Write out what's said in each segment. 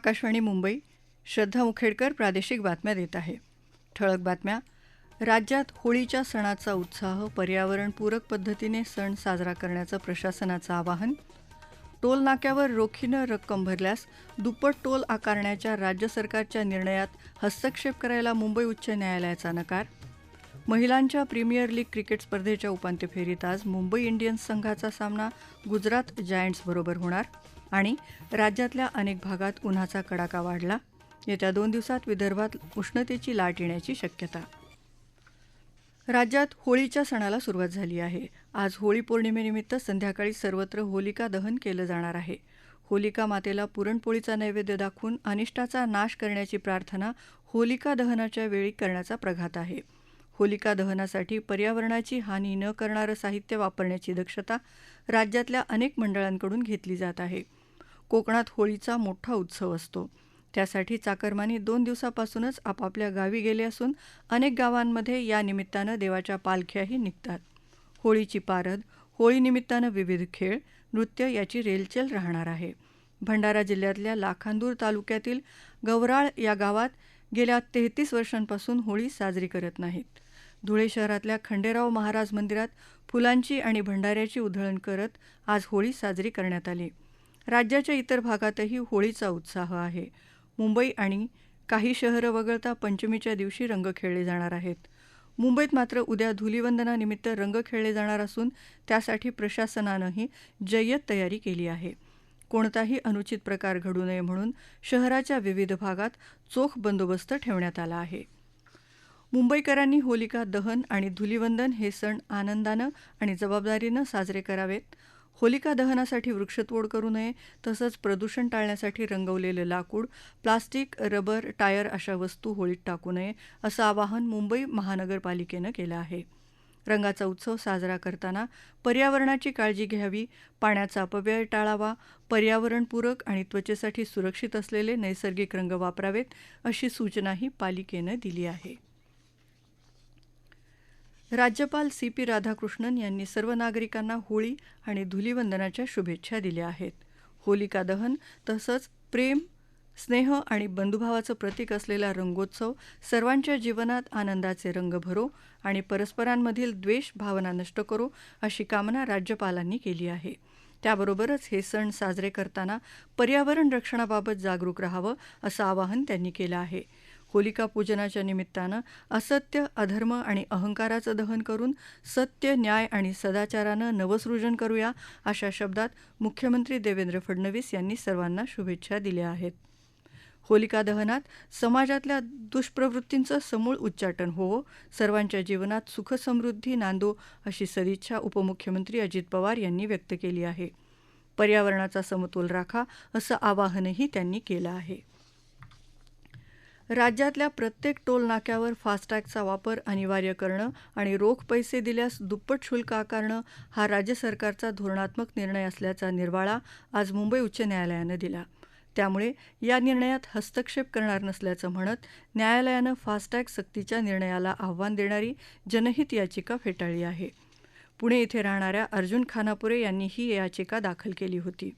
आकाशवाणी मुंबई श्रद्धा मुखेडकर प्रादेशिक बातम्या देत आहे. ठळक बातम्या. राज्यात होळीच्या सणाचा उत्साह पर्यावरणपूरक पद्धतीने सण साजरा करण्याचं प्रशासनाचं आवाहन. टोल नाक्यावर रोखीनं रक्कम भरल्यास दुप्पट टोल आकारण्याच्या राज्य सरकारच्या निर्णयात हस्तक्षेप करायला मुंबई उच्च न्यायालयाचा नकार. महिलांच्या प्रीमियर लीग क्रिकेट स्पर्धेच्या उपांत्य फेरीत आज मुंबई इंडियन्स संघाचा सामना गुजरात जायंट्सबरोबर होणार. आणि राज्यातल्या अनेक भागात उन्हाचा कडाका वाढला. येत्या दोन दिवसात विदर्भात उष्णतेची लाट येण्याची शक्यता. राज्यात होळीच्या सणाला सुरुवात झाली आहे. आज होळी पौर्णिमेनिमित्त संध्याकाळी सर्वत्र होलिका दहन केलं जाणार आहे. होलिका मातेला पुरणपोळीचा नैवेद्य दाखवून अनिष्टाचा नाश करण्याची प्रार्थना होलिका दहनाच्या वेळी करण्याचा प्रघात आहे. होलिका दहनासाठी पर्यावरणाची हानी न करणारं साहित्य वापरण्याची दक्षता राज्यातल्या अनेक मंडळांकडून घेतली जात आहे. कोकणात होळीचा मोठा उत्सव असतो. त्यासाठी चाकरमानी दोन दिवसापासूनच आपापल्या गावी गेले असून अनेक गावांमध्ये या निमित्तानं देवाच्या पालख्याही निघतात. होळीची पारद होळीनिमित्तानं विविध खेळ नृत्य याची रेलचेल राहणार आहे. भंडारा जिल्ह्यातल्या लाखांदूर तालुक्यातील गवराळ या गावात गेल्या तेहतीस वर्षांपासून होळी साजरी करत नाहीत. धुळे शहरातल्या खंडेराव महाराज मंदिरात फुलांची आणि भंडाऱ्याची उधळण करत आज होळी साजरी करण्यात आली. राज्याच्या इतर भागातही होळीचा उत्साह आहे. मुंबई आणि काही शहरं वगळता पंचमीच्या दिवशी रंग खेळले जाणार आहेत. मुंबईत मात्र उद्या धुलिवंदनानिमित्त रंग खेळले जाणार असून त्यासाठी प्रशासनानंही जय्यत तयारी केली आहे. कोणताही अनुचित प्रकार घडू नये म्हणून शहराच्या विविध भागात चोख बंदोबस्त ठेवण्यात आला आहे. मुंबईकरांनी होलिका दहन आणि धुलिवंदन हे सण आनंदानं आणि जबाबदारीनं साजरे करावेत. होलिका दहनासाठी वृक्षतोड करू नये तसंच प्रदूषण टाळण्यासाठी रंगवलेलं लाकूड प्लास्टिक रबर टायर अशा वस्तू होळीत टाकू नये असं आवाहन मुंबई महानगरपालिकेनं केलं आहे. रंगाचा उत्सव साजरा करताना पर्यावरणाची काळजी घ्यावी पाण्याचा अपव्यय टाळावा पर्यावरणपूरक आणि त्वचेसाठी सुरक्षित असलेले नैसर्गिक रंग वापरावेत अशी सूचनाही पालिकेनं दिली आहे. राज्यपाल सी पी राधाकृष्णन यांनी सर्व नागरिकांना होळी आणि धुलिवंदनाच्या शुभेच्छा दिल्या आहेत. होलिका दहन तसंच प्रेम स्नेह आणि बंधुभावाचं प्रतीक असलेला रंगोत्सव सर्वांच्या जीवनात आनंदाचे रंग भरो आणि परस्परांमधील द्वेष भावना नष्ट करो अशी कामना राज्यपालांनी केली आहे. त्याबरोबरच हे सण साजरे करताना पर्यावरण रक्षणाबाबत जागरूक राहावं असं आवाहन त्यांनी केलं आहे. होलिका पूजनाच्या निमित्तानं असत्य अधर्म आणि अहंकाराचं दहन करून सत्य न्याय आणि सदाचारानं नवसृजन करूया अशा शब्दात मुख्यमंत्री देवेंद्र फडणवीस यांनी सर्वांना शुभेच्छा दिल्या आहेत. होलिका दहनात समाजातल्या दुष्प्रवृत्तींचं समूळ उच्चाटन होवो सर्वांच्या जीवनात सुखसमृद्धी नांदो अशी सदिच्छा उपमुख्यमंत्री अजित पवार यांनी व्यक्त केली आहे. पर्यावरणाचा समतोल राखा असं आवाहनही त्यांनी केलं आहे. राज्यातल्या प्रत्येक टोल नाक्यावर फास्टॅगचा वापर अनिवार्य करणं आणि रोख पैसे दिल्यास दुप्पट शुल्क आकारणं हा राज्य सरकारचा धोरणात्मक निर्णय असल्याचा निर्वाळा आज मुंबई उच्च न्यायालयानं दिला. त्यामुळे या निर्णयात हस्तक्षेप करणार नसल्याचं म्हणत न्यायालयानं फास्टॅग सक्तीच्या निर्णयाला आव्हान देणारी जनहित याचिका फेटाळली आहे. पुणे इथे राहणाऱ्या अर्जुन खानापुरे यांनी ही याचिका दाखल केली होती.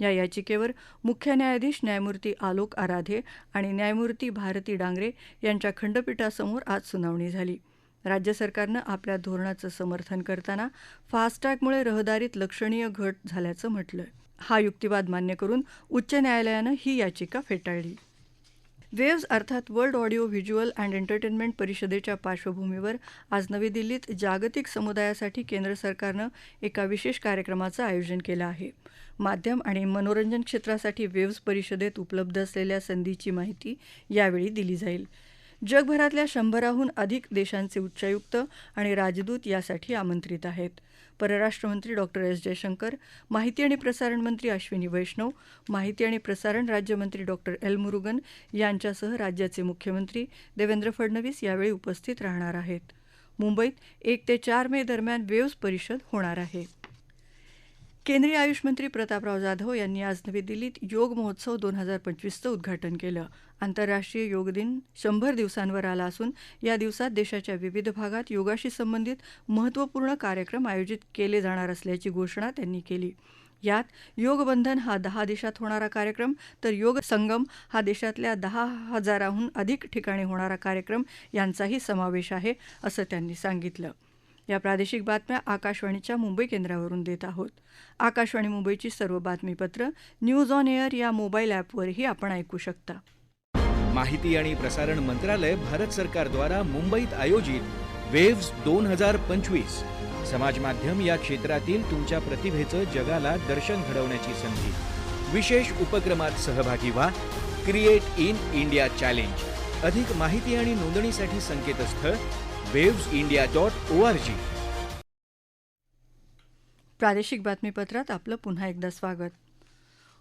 या याचिकेवर मुख्य न्यायाधीश न्यायमूर्ती आलोक आराधे आणि न्यायमूर्ती भारती डांगरे यांच्या खंडपीठासमोर आज सुनावणी झाली. राज्य सरकारनं आपल्या धोरणाचं समर्थन करताना फास्टॅगमुळे रहदारीत लक्षणीय घट झाल्याचं म्हटलंय. हा युक्तिवाद मान्य करून उच्च न्यायालयानं ही याचिका फेटाळली. वेव्ज अर्थात world audio visual and entertainment परिषदेच्या पार्श्वभूमीवर आज नवी दिल्लीत जागतिक समुदायासाठी केंद्र सरकारनं एका विशेष कार्यक्रमाचं आयोजन केलं आहे. माध्यम आणि मनोरंजन क्षेत्रासाठी वेव्ज परिषदेत उपलब्ध असलेल्या संधीची माहिती यावेळी दिली जाईल. जगभरातल्या शंभराहून अधिक देशांचे उच्चायुक्त आणि राजदूत यासाठी आमंत्रित आहेत. परराष्ट्रमंत्री डॉक्टर एस. जयशंकर माहिती आणि प्रसारण मंत्री अश्विनी वैष्णव माहिती आणि प्रसारण राज्यमंत्री डॉक्टर एल. मुरुगन यांच्यासह राज्याचे मुख्यमंत्री देवेंद्र फडणवीस यावेळी उपस्थित राहणार आहेत. मुंबईत एक ते चार मे दरम्यान वेव्ज परिषद होणार आहे. केंद्रीय आयुष मंत्री प्रतापराव जाधव यांनी आज नवी दिल्लीत योग महोत्सव दोन हजार पंचवीसचं उद्घाटन केलं. आंतरराष्ट्रीय योग दिन शंभर दिवसांवर आला असून या दिवसात देशाच्या विविध भागात योगाशी संबंधित महत्त्वपूर्ण कार्यक्रम आयोजित केले जाणार असल्याची घोषणा त्यांनी केली. यात योगबंधन हा दहा देशात होणारा कार्यक्रम तर योग संगम हा देशातल्या दहा हजाराहून अधिक ठिकाणी होणारा कार्यक्रम यांचाही समावेश आहे असं त्यांनी सांगितलं. या प्रादेशिक बातम्या आकाशवाणीच्या मुंबई केंद्रावरून देत आहोत. आकाशवाणी मुंबईची सर्व बातमीपत्र न्यूज ऑन एअर या मोबाईल ॲपवरही आपण ऐकू शकता. माहिती आणि प्रसारण मंत्रालय भारत सरकारद्वारा मुंबईत आयोजित वेव्स दोन हजार पंचवीस. समाज माध्यम या क्षेत्रातील तुमच्या प्रतिभेचं जगाला दर्शन घडवण्याची संधी. विशेष उपक्रमात सहभागी व्हा. क्रिएट इन इंडिया चॅलेंज अधिक माहिती आणि नोंदणीसाठी संकेतस्थळ waves India dot O R G प्रादेशिक बातमीपत्रात आपलं पुन्हा एकदा स्वागत.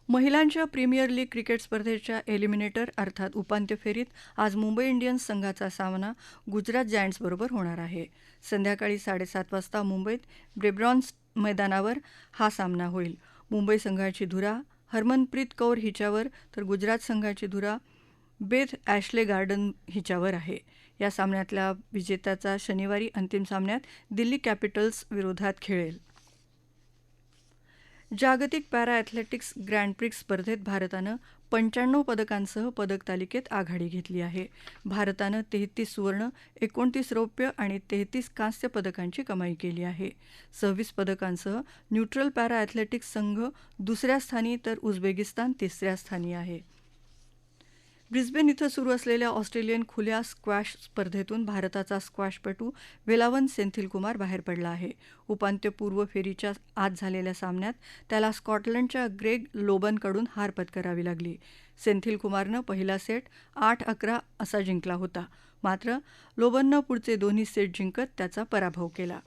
महिलांच्या प्रीमियर लीग क्रिकेट स्पर्धेच्या एलिमिनेटर अर्थात उपांत्य फेरीत आज मुंबई इंडियन्स संघाचा सामना गुजरात जायंट्सबरोबर होणार आहे. संध्याकाळी साडेसात वाजता मुंबईत ब्रेब्रॉन्स मैदानावर हा सामना होईल. मुंबई संघाची धुरा हरमनप्रीत कौर हिच्यावर तर गुजरात संघाची धुरा बेथ ॲशले गार्डन हिच्यावर आहे. या सामन्यातल्या विजेत्याचा शनिवारी अंतिम सामन्यात दिल्ली कॅपिटल्स विरोधात खेळेल. जागतिक पॅरा ॲथलेटिक्स ग्रँड प्रिक्स स्पर्धेत भारतानं पंच्याण्णव पदकांसह पदक तालिकेत आघाडी घेतली आहे. भारतानं तेहतीस सुवर्ण एकोणतीस रौप्य आणि तेहतीस कांस्य पदकांची कमाई केली आहे. सव्वीस पदकांसह न्यूट्रल पॅरा ॲथलेटिक्स संघ दुसऱ्या स्थानी तर उझबेकिस्तान तिसऱ्या स्थानी आहे. ब्रिस्बेन इथं सुरू असलेल्या ऑस्ट्रेलियन खुल्या स्क्वॅश स्पर्धेतून भारताचा स्क्वॅशपटू वेलावन सेंथिलकुमार बाहेर पडला आहे. उपांत्यपूर्व फेरीच्या आज झालेल्या सामन्यात त्याला स्कॉटलंडच्या ग्रेग लोबनकडून हार पत्करावी लागली. सेंथिलकुमारनं पहिला सेट आठ अकरा असा जिंकला होता. मात्र लोबननं पुढचे दोन्ही सेट जिंकत त्याचा पराभव केला.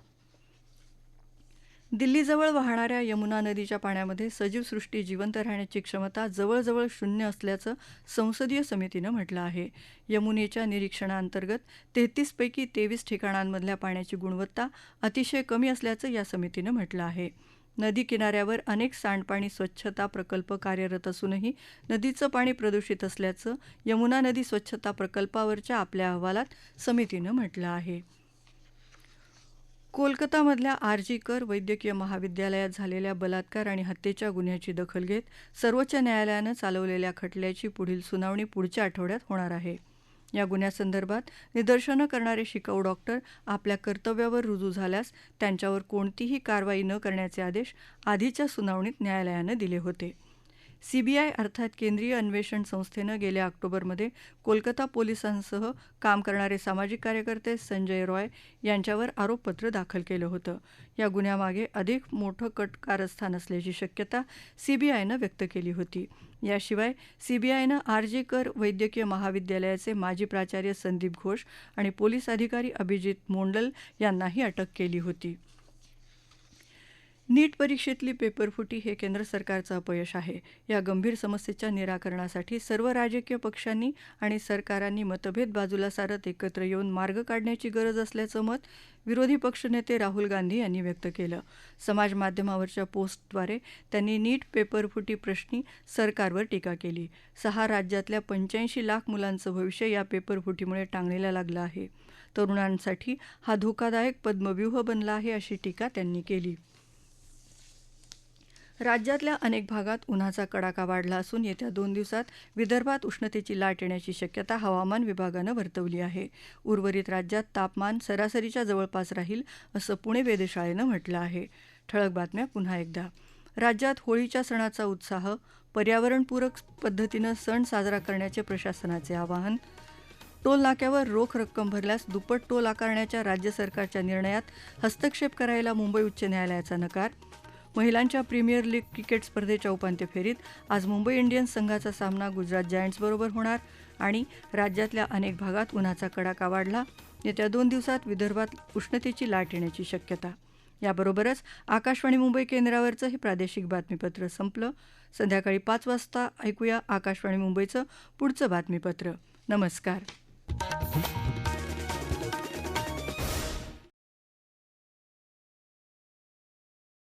दिल्लीजवळ वाहणाऱ्या यमुना नदीच्या पाण्यामध्ये सजीव सृष्टी जिवंत राहण्याची क्षमता जवळजवळ शून्य असल्याचं संसदीय समितीनं म्हटलं आहे. यमुनेच्या निरीक्षणाअंतर्गत तेहतीसपैकी तेवीस ठिकाणांमधल्या पाण्याची गुणवत्ता अतिशय कमी असल्याचं या समितीनं म्हटलं आहे. नदी किनाऱ्यावर अनेक सांडपाणी स्वच्छता प्रकल्प कार्यरत असूनही नदीचं पाणी प्रदूषित असल्याचं यमुना नदी स्वच्छता प्रकल्पावरच्या आपल्या अहवालात समितीनं म्हटलं आहे. कोलकातामधल्या आर जी कर वैद्यकीय महाविद्यालयात झालेल्या बलात्कार आणि हत्येच्या गुन्ह्याची दखल घेत सर्वोच्च न्यायालयानं चालवलेल्या खटल्याची पुढील सुनावणी पुढच्या आठवड्यात होणार आहे. या गुन्ह्यासंदर्भात निदर्शनं करणारे शिकाऊ डॉक्टर आपल्या कर्तव्यावर रुजू झाल्यास त्यांच्यावर कोणतीही कारवाई न करण्याचे आदेश आधीच्या सुनावणीत न्यायालयानं दिले होते. सीबीआय अर्थात केंद्रीय अन्वेषण संस्थेनं गेल्या ऑक्टोबरमध्ये कोलकाता पोलिसांसह काम करणारे सामाजिक कार्यकर्ते संजय रॉय यांच्यावर आरोपपत्र दाखल केलं होतं. या गुन्ह्यामागे अधिक मोठं कट कारस्थान असल्याची शक्यता सीबीआयनं व्यक्त केली होती. याशिवाय सीबीआयनं आरजी कर वैद्यकीय महाविद्यालयाचे माजी प्राचार्य संदीप घोष आणि पोलीस अधिकारी अभिजित मोंडल यांनाही अटक केली होती. नीट परीक्षेतली पेपरफुटी हे केंद्र सरकारचं अपयश आहे. या गंभीर समस्येच्या निराकरणासाठी सर्व राजकीय पक्षांनी आणि सरकारांनी मतभेद बाजूला सारत एकत्र येऊन मार्ग काढण्याची गरज असल्याचं मत विरोधी पक्षनेते राहुल गांधी यांनी व्यक्त केलं. समाज माध्यमावरच्या पोस्टद्वारे त्यांनी नीट पेपरफुटी प्रश्नी सरकारवर टीका केली. सहा राज्यातल्या पंच्याऐंशी लाख मुलांचं भविष्य या पेपरफुटीमुळे टांगणीला लागलं आहे. तरुणांसाठी हा धोकादायक पद्मव्यूह बनला आहे अशी टीका त्यांनी केली. राज्यातल्या अनेक भागात उन्हाचा कडाका वाढला असून येत्या दोन दिवसात विदर्भात उष्णतेची लाट येण्याची शक्यता हवामान विभागानं वर्तवली आहे. उर्वरित राज्यात तापमान सरासरीच्या जवळपास राहील असं पुणे वेधशाळेनं म्हटलं आहे. ठळक बातम्या पुन्हा एकदा. राज्यात होळीच्या सणाचा उत्साह पर्यावरणपूरक पद्धतीनं सण साजरा करण्याचे प्रशासनाचे आवाहन. टोल नाक्यावर रोख रक्कम भरल्यास दुप्पट टोल आकारण्याच्या राज्य सरकारच्या निर्णयात हस्तक्षेप करायला मुंबई उच्च न्यायालयाचा नकार. महिलांच्या प्रीमियर लीग क्रिकेट स्पर्धेच्या उपांत्य फेरीत आज मुंबई इंडियन्स संघाचा सामना गुजरात जायंट्सबरोबर होणार आणि राज्यातल्या अनेक भागात उन्हाचा कडाका वाढला. येत्या दोन दिवसात विदर्भात उष्णतेची लाट येण्याची शक्यता. याबरोबरच आकाशवाणी मुंबई केंद्रावरचं हे प्रादेशिक बातमीपत्र संपलं. संध्याकाळी पाच वाजता ऐकूया आकाशवाणी मुंबईचं पुढचं बातमीपत्र. नमस्कार.